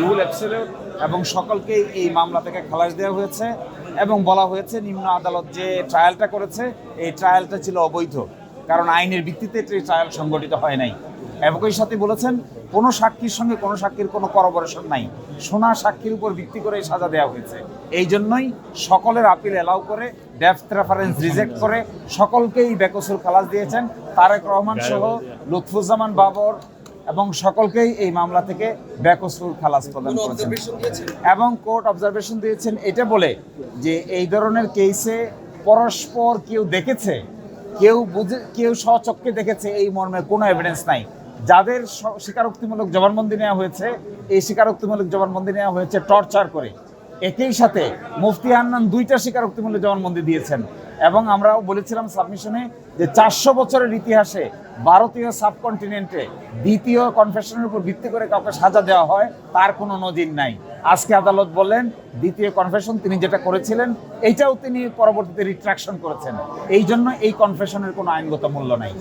Rule absolute এবং সকলকেই এই মামলা থেকে খালাস দেওয়া হয়েছে এবং বলা হয়েছে নিম্ন আদালত যে ট্রায়ালটা করেছে, এই ট্রায়ালটা ছিল অবৈধ, কারণ আইনের ভিত্তিতে এই ট্রায়াল সংগঠিত হয় নাই। একই সাথে বলেছেন, কোনো সাক্ষীর সঙ্গে কোনো সাক্ষীর কোনো করবোরেশন নাই। সোনা সাক্ষীর উপর ভিত্তি করে সাজা দেওয়া হয়েছে। এই জন্যই সকলের আপিল এলাও করে ডেফথ রেফারেন্স রিজেক্ট করে, সকলকেই বেকসুর খালাস দিয়েছেন। তারেক রহমান সহ লুৎফুজ্জামান বাবর এবং সকলকেই এই মামলা থেকে ব্যাকসুর খালাস প্রদান করেছেন। এবং কোর্ট অবজারভেশন দিয়েছেন এটা বলে যে এই ধরনের কেসে পরস্পর কেউ দেখেছে কেউ বুঝে কেউ স্বচক্ষে দেখেছে এই মর্মে কোনো এভিডেন্স নাই। যাদের স্বীকারোক্তিমূলক জবানবন্দি নেওয়া হয়েছে এই স্বীকারোক্তিমূলক জবানবন্দি নেওয়া হয়েছে টর্চার করে। একই সাথে মুফতি হান্নান দুইটা স্বীকারোক্তিমূলক জবানবন্দি দিয়েছেন। এবং আমরাও বলেছিলাম সাবমিশনে যে চারশো বছরের ইতিহাসে ভারতীয় সাবকন্টিনেন্টে দ্বিতীয় কনফেশনের উপর ভিত্তি করে কাউকে সাজা দেওয়া হয়, তার কোনো নজির নাই। আজকে আদালত বললেন, দ্বিতীয় কনফেশন তিনি যেটা করেছিলেন, এইটাও তিনি পরবর্তীতে রিট্রাকশন করেছেন। এই জন্য এই কনফেশনের কোনো আইনগত মূল্য নাই।